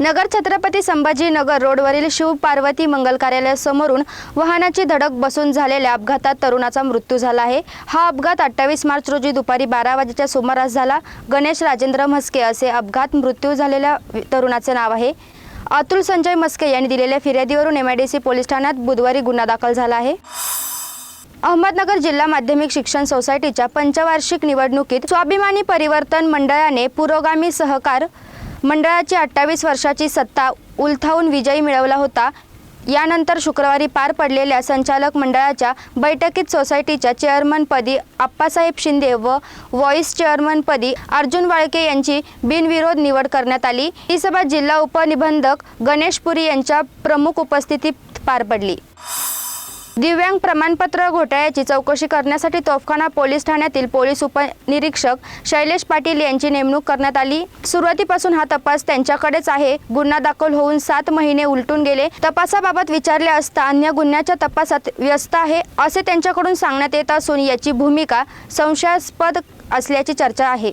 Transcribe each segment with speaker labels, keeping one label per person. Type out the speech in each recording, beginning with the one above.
Speaker 1: नगर छत्रपती संभाजीनगर रोडवरील शिव पार्वती मंगल कार्यालयासमोरून वाहनाची धडक बसून झालेल्या अपघातात तरुणाचा मृत्यू झाला आहे. हा अपघात अठ्ठावीस मार्च रोजी दुपारी बारा वाजेच्या सुमारास झाला. गणेश राजेंद्र म्हस्के असे अपघात मृत्यू झालेल्या तरुणाचे नाव आहे. अतुल संजय मस्के यांनी दिलेल्या फिर्यादीवरून एमआयडीसी पोलीस ठाण्यात बुधवारी गुन्हा दाखल झाला आहे. अहमदनगर जिल्हा माध्यमिक शिक्षण सोसायटीच्या पंचवार्षिक निवडणुकीत स्वाभिमानी परिवर्तन मंडळाने पुरोगामी सहकार मंडळाची अठ्ठावीस वर्षाची सत्ता उलथावून विजयी मिळवला होता. यानंतर शुक्रवारी पार पडलेल्या संचालक मंडळाच्या बैठकीत सोसायटीच्या चेअरमनपदी आप्पासाहेब शिंदे व व्हॉईस चेअरमनपदी अर्जुन वाळके यांची बिनविरोध निवड करण्यात आली. ही सभा जिल्हा उपनिबंधक गणेश पुरी यांच्या प्रमुख उपस्थितीत पार पडली. दिव्यांग प्रमाणपत्र घोटाळ्याची चौकशी करण्यासाठी तोफखाना पोलीस ठाण्यातील पोलीस उपनिरीक्षक शैलेश पाटील यांची नेमणूक करण्यात आली. सुरुवातीपासून हा तपास त्यांच्याकडेच आहे. गुन्हा दाखल होऊन सात महिने उलटून गेले. तपासाबाबत विचारले असता अन्य गुन्ह्याच्या तपासात व्यस्त आहे असे त्यांच्याकडून सांगण्यात येत असून याची भूमिका संशयास्पद असल्याची चर्चा आहे.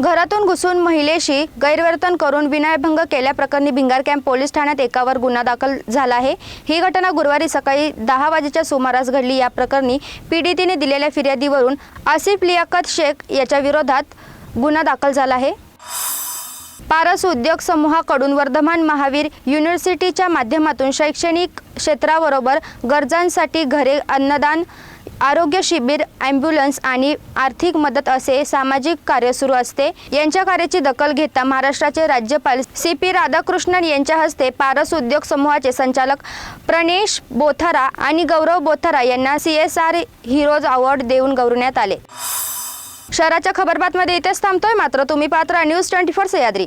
Speaker 1: घरातून घुसून महिलेशी गैरवर्तन करून विनयभंग केल्याप्रकरणी भिंगार कॅम्प पोलीस ठाण्यात एकावर गुन्हा दाखल झाला आहे. ही घटना गुरुवारी सकाळी दहा वाजेच्या सुमारास घडली. या प्रकरणी पीडितीने दिलेल्या फिर्यादीवरून आसिफ लियाकत शेख याच्या विरोधात गुन्हा दाखल झाला आहे. पारस उद्योग समूहाकडून वर्धमान महावीर युनिव्हर्सिटीच्या माध्यमातून शैक्षणिक क्षेत्राबरोबर गरजांसाठी घरे अन्नदान आरोग्य शिबिर ॲम्ब्युलन्स आणि आर्थिक मदत असे सामाजिक कार्य सुरू असते. यांच्या कार्याची दखल घेता महाराष्ट्राचे राज्यपाल सी पी राधाकृष्णन यांच्या हस्ते पारस उद्योग समूहाचे संचालक प्रणेश बोथारा आणि गौरव बोथारा यांना C S R heroes award देऊन गौरवण्यात आले. शहराच्या खबरबातमध्ये इथेच थांबतोय. मात्र तुम्ही पात्र न्यूज ट्वेंटी फोर सह्याद्री.